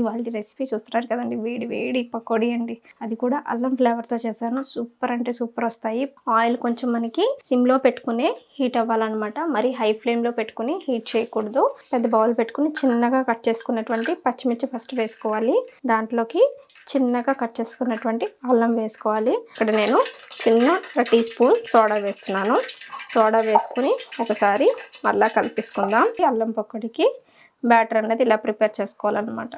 ఇవాళ రెసిపీ చూస్తున్నారు కదండి. వేడి వేడి పకోడీ అండి. అది కూడా అల్లం ఫ్లేవర్తో చేశాను. సూపర్ అంటే సూపర్ వస్తాయి. ఆయిల్ కొంచెం మనకి సిమ్లో పెట్టుకుని హీట్ అవ్వాలన్నమాట. మరి హై ఫ్లేమ్లో పెట్టుకుని హీట్ చేయకూడదు. పెద్ద బౌల్ పెట్టుకుని చిన్నగా కట్ చేసుకున్నటువంటి పచ్చిమిర్చి ఫస్ట్ వేసుకోవాలి. దాంట్లోకి చిన్నగా కట్ చేసుకున్నటువంటి అల్లం వేసుకోవాలి. ఇక్కడ నేను చిన్న టీ స్పూన్ సోడా వేస్తున్నాను. సోడా వేసుకుని ఒకసారి మళ్ళా కలిపేసుకుందాం. అల్లం పకోడీకి బ్యాటర్ అనేది ఇలా ప్రిపేర్ చేసుకోవాలన్నమాట.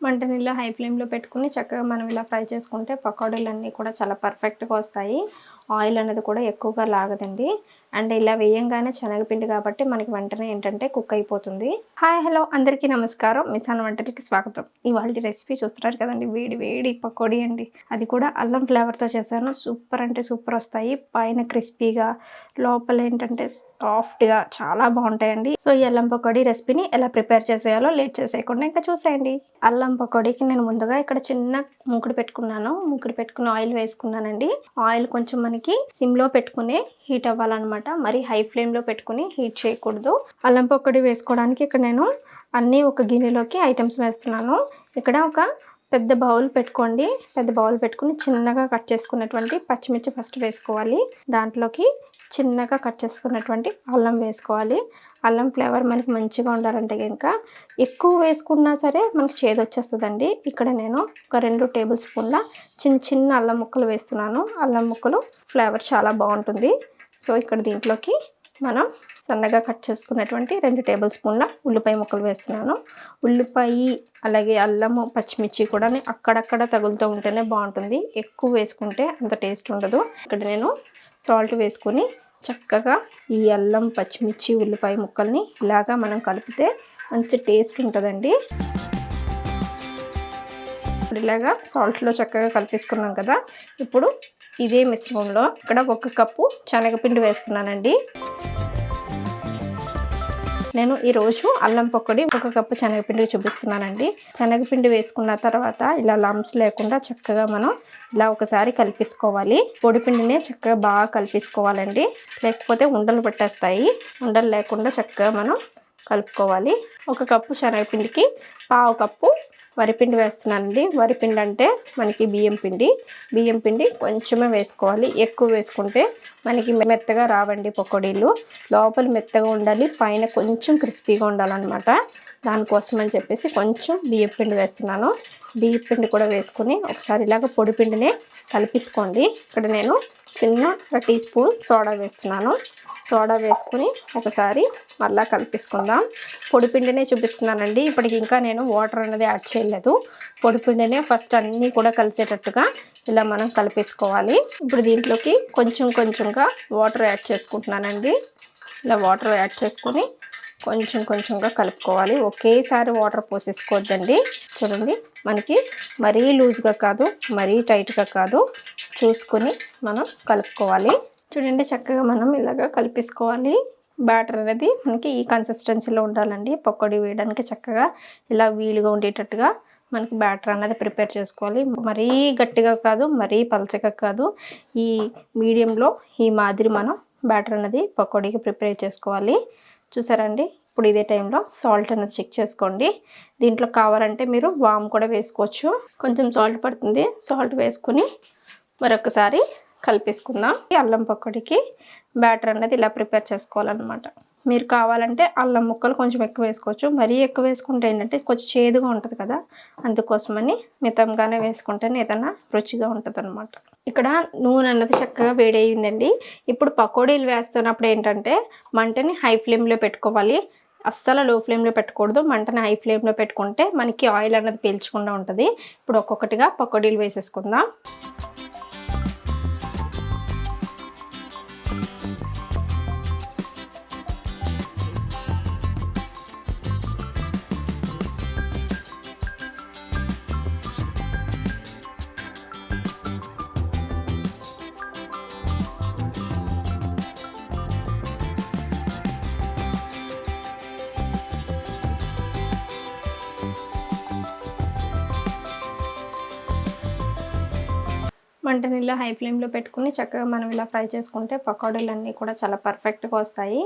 మంటని ఇలా హై ఫ్లేమ్లో పెట్టుకుని చక్కగా మనం ఇలా ఫ్రై చేసుకుంటే పకోడీలు అన్నీ కూడా చాలా పర్ఫెక్ట్గా వస్తాయి. ఆయిల్ అనేది కూడా ఎక్కువగా లాగదండి. అండ్ ఇలా వేయంగానే శనగపిండి కాబట్టి మనకి వెంటనే ఏంటంటే కుక్ అయిపోతుంది. హాయ్ హలో అందరికీ నమస్కారం. మిసాన్ వంటలకి స్వాగతం. ఇవాళ రెసిపీ చూస్తున్నారు కదండి వేడి వేడి పకోడీ అండి. అది కూడా అల్లం ఫ్లేవర్తో చేశాను. సూపర్ అంటే సూపర్ వస్తాయి. పైన క్రిస్పీగా లోపల ఏంటంటే సాఫ్ట్గా చాలా బాగుంటాయండి. సో ఈ అల్లం పకోడీ రెసిపీని ఎలా ప్రిపేర్ చేసేయాలో లేట్ చేసేయకుండా ఇంకా చూసేయండి. అల్లం పకోడీకి నేను ముందుగా ఇక్కడ చిన్న మూకుడు పెట్టుకున్నాను. మూకుడు పెట్టుకుని ఆయిల్ వేసుకున్నానండి. ఆయిల్ కొంచెం మనకి సిమ్లో పెట్టుకుని హీట్ అవ్వాలన్నమాట. మరి హై ఫ్లేమ్లో పెట్టుకుని హీట్ చేయకూడదు. అల్లం పొక్కడి వేసుకోవడానికి ఇక్కడ నేను అన్నీ ఒక గిన్నెలోకి ఐటమ్స్ వేస్తున్నాను. ఇక్కడ ఒక పెద్ద బౌల్ పెట్టుకోండి. పెద్ద బౌల్ పెట్టుకుని చిన్నగా కట్ చేసుకున్నటువంటి పచ్చిమిర్చి ఫస్ట్ వేసుకోవాలి. దాంట్లోకి చిన్నగా కట్ చేసుకున్నటువంటి అల్లం వేసుకోవాలి. అల్లం ఫ్లేవర్ మనకి మంచిగా ఉండాలంటే ఇంకా ఎక్కువ వేసుకున్నా సరే మనకి చేదు వచ్చేస్తుందండి. ఇక్కడ నేను ఒక రెండు టేబుల్ స్పూన్ల చిన్న చిన్న అల్లం ముక్కలు వేస్తున్నాను. అల్లం ముక్కలు ఫ్లేవర్ చాలా బాగుంటుంది. సో ఇక్కడ దీంట్లోకి మనం సన్నగా కట్ చేసుకున్నటువంటి రెండు టేబుల్ స్పూన్ల ఉల్లిపాయ ముక్కలు వేస్తున్నాను. ఉల్లిపాయ అలాగే అల్లము పచ్చిమిర్చి కూడా అక్కడక్కడ తగులుతూ ఉంటేనే బాగుంటుంది. ఎక్కువ వేసుకుంటే అంత టేస్ట్ ఉండదు. ఇక్కడ నేను సాల్ట్ వేసుకొని చక్కగా ఈ అల్లం పచ్చిమిర్చి ఉల్లిపాయ ముక్కల్ని ఇలాగా మనం కలిపితే మంచి టేస్ట్ ఉంటుందండి. ఇప్పుడు ఇలాగా సాల్ట్లో చక్కగా కలిపేసుకున్నాం కదా. ఇప్పుడు ఇదే మిశ్రమంలో ఇక్కడ ఒక కప్పు శనగపిండి వేస్తున్నానండి. నేను ఈరోజు అల్లం పకోడీ ఒక కప్పు శనగపిండి చూపిస్తున్నానండి. శనగపిండి వేసుకున్న తర్వాత ఇలా లంప్స్ లేకుండా చక్కగా మనం ఇలా ఒకసారి కలిపేసుకోవాలి. పొడిపిండిని చక్కగా బాగా కలిపేసుకోవాలండి. లేకపోతే ఉండలు పట్టేస్తాయి. ఉండలు లేకుండా చక్కగా మనం కలుపుకోవాలి. ఒక కప్పు శనగపిండికి పావు కప్పు వరిపిండి వేస్తున్నానండి. వరిపిండి అంటే మనకి బియ్యం పిండి. బియ్యం పిండి కొంచెమే వేసుకోవాలి. ఎక్కువ వేసుకుంటే మనకి మెత్తగా రావండి పకోడీలు. లోపల మెత్తగా ఉండాలి. పైన కొంచెం క్రిస్పీగా ఉండాలన్నమాట. దానికోసం అని చెప్పేసి కొంచెం బియ్యం పిండి వేస్తున్నాను. బియ్యం పిండి కూడా వేసుకుని ఒకసారి ఇలాగ పొడి పిండినే కలిపేసుకోండి. ఇక్కడ నేను చిన్న టీ స్పూన్ సోడా వేస్తున్నాను. సోడా వేసుకుని ఒకసారి మళ్ళా కలిపిసుకుందాం. పొడిపిండినే చూపిస్తున్నానండి. ఇప్పటికి ఇంకా నేను వాటర్ అనేది యాడ్ చేయలేదు. పొడిపిండినే ఫస్ట్ అన్నీ కూడా కలిసేటట్టుగా ఇలా మనం కలిపేసుకోవాలి. ఇప్పుడు దీంట్లోకి కొంచెం కొంచెంగా వాటర్ యాడ్ చేసుకుంటున్నానండి. ఇలా వాటర్ యాడ్ చేసుకొని కొంచెం కొంచెంగా కలుపుకోవాలి. ఒకేసారి వాటర్ పోసేసుకోవద్దండి. చూడండి మనకి మరీ లూజ్గా కాదు మరీ టైట్గా కాదు. చూసుకొని మనం కలుపుకోవాలి. చూడండి చక్కగా మనం ఇలాగ కలిపేసుకోవాలి. బ్యాటర్ అనేది మనకి ఈ కన్సిస్టెన్సీలో ఉండాలండి. పకోడీ వేయడానికి చక్కగా ఇలా వీలుగా ఉండేటట్టుగా మనకి బ్యాటర్ అనేది ప్రిపేర్ చేసుకోవాలి. మరీ గట్టిగా కాదు మరీ పలచగా కాదు. ఈ మీడియంలో ఈ మాదిరి మనం బ్యాటర్ అనేది పకోడీకి ప్రిపేర్ చేసుకోవాలి. చూసారండి? ఇప్పుడు ఇదే టైంలో సాల్ట్ అనేది చెక్ చేసుకోండి. దీంట్లో కావాలంటే మీరు వామ్ కూడా వేసుకోవచ్చు. కొంచెం సాల్ట్ పడుతుంది. సాల్ట్ వేసుకుని మరొకసారి కలిపేసుకుందాం. ఈ అల్లం పకోడీకి బ్యాటర్ అనేది ఇలా ప్రిపేర్ చేసుకోవాలన్నమాట. మీరు కావాలంటే అల్లం ముక్కలు కొంచెం ఎక్కువ వేసుకోవచ్చు. మరీ ఎక్కువ వేసుకుంటే ఏంటంటే కొంచెం చేదుగా ఉంటుంది కదా అందుకోసమని మితంగానే వేసుకుంటేనే ఏదైనా రుచిగా ఉంటుంది అనమాట ఇక్కడ నూనె అన్నది చక్కగా వేడయిందండి ఇప్పుడు పకోడీలు వేస్తున్నప్పుడు ఏంటంటే మంటని హై ఫ్లేమ్లో పెట్టుకోవాలి. అస్సలు లో ఫ్లేమ్లో పెట్టకూడదు. మంటని హై ఫ్లేమ్లో పెట్టుకుంటే మనకి ఆయిల్ అనేది పీల్చకుండా ఉంటుంది. ఇప్పుడు ఒక్కొక్కటిగా పకోడీలు వేసేసుకుందాం. వంట నీళ్ళు హై ఫ్లేమ్లో పెట్టుకుని చక్కగా మనం ఇలా ఫ్రై చేసుకుంటే పకోడీలు అన్నీ కూడా చాలా పర్ఫెక్ట్గా వస్తాయి.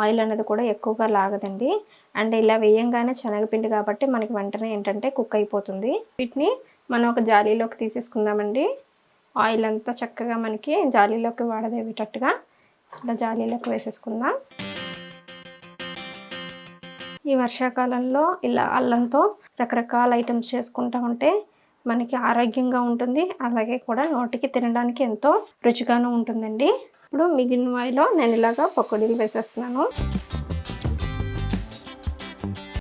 ఆయిల్ అనేది కూడా ఎక్కువగా లాగదండి. అండ్ ఇలా వేయంగానే శనగపిండి కాబట్టి మనకి వెంటనే ఏంటంటే కుక్ అయిపోతుంది. వీటిని మనం ఒక జాలీలోకి తీసేసుకుందామండి. ఆయిల్ అంతా చక్కగా మనకి జాలీలోకి వాడదేవేటట్టుగా ఇలా జాలీలోకి వేసేసుకుందాం. ఈ వర్షాకాలంలో ఇలా అల్లంతో రకరకాల ఐటమ్స్ చేసుకుంటా ఉంటే మనకి ఆరోగ్యంగా ఉంటుంది. అలాగే కూడా నోటికి తినడానికి ఎంతో రుచిగాను ఉంటుందండి. ఇప్పుడు మిగిలిన వాయిలో నేను ఇలాగా పకోడీలు వేసేస్తున్నాను.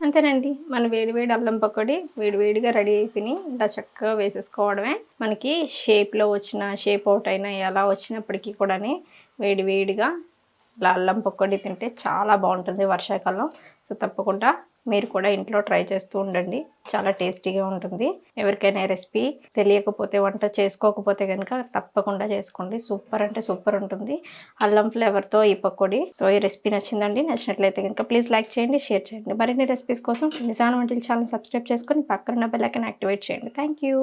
అంతేనండి. మన వేడివేడి అల్లం పకోడీ వేడివేడిగా రెడీ అయిపోయినాయి. ఇలా చక్కగా వేసేసుకోవడమే. మనకి షేప్లో వచ్చిన షేప్ అవుట్ అయినా ఎలా వచ్చినప్పటికీ కూడా వేడివేడిగా ఇలా అల్లం పకోడీ తింటే చాలా బాగుంటుంది వర్షాకాలం. సో తప్పకుండా మీరు కూడా ఇంట్లో ట్రై చేస్తూ ఉండండి. చాలా టేస్టీగా ఉంటుంది. ఎవరికైనా రెసిపీ తెలియకపోతే వంట చేసుకోకపోతే కనుక తప్పకుండా చేసుకోండి. సూపర్ అంటే సూపర్ ఉంటుంది. అల్లం ఫ్లేవర్తో ఈ పకోడీ. సో ఈ రెసిపీ నచ్చిందండి నచ్చినట్లయితే కనుక ప్లీజ్ లైక్ చేయండి షేర్ చేయండి. మరిన్ని రెసిపీస్ కోసం నిజాన్ వంటలు ఛానల్ సబ్స్క్రైబ్ చేసుకొని పక్కన బెల్ యాక్టివేట్ చేయండి. Thank you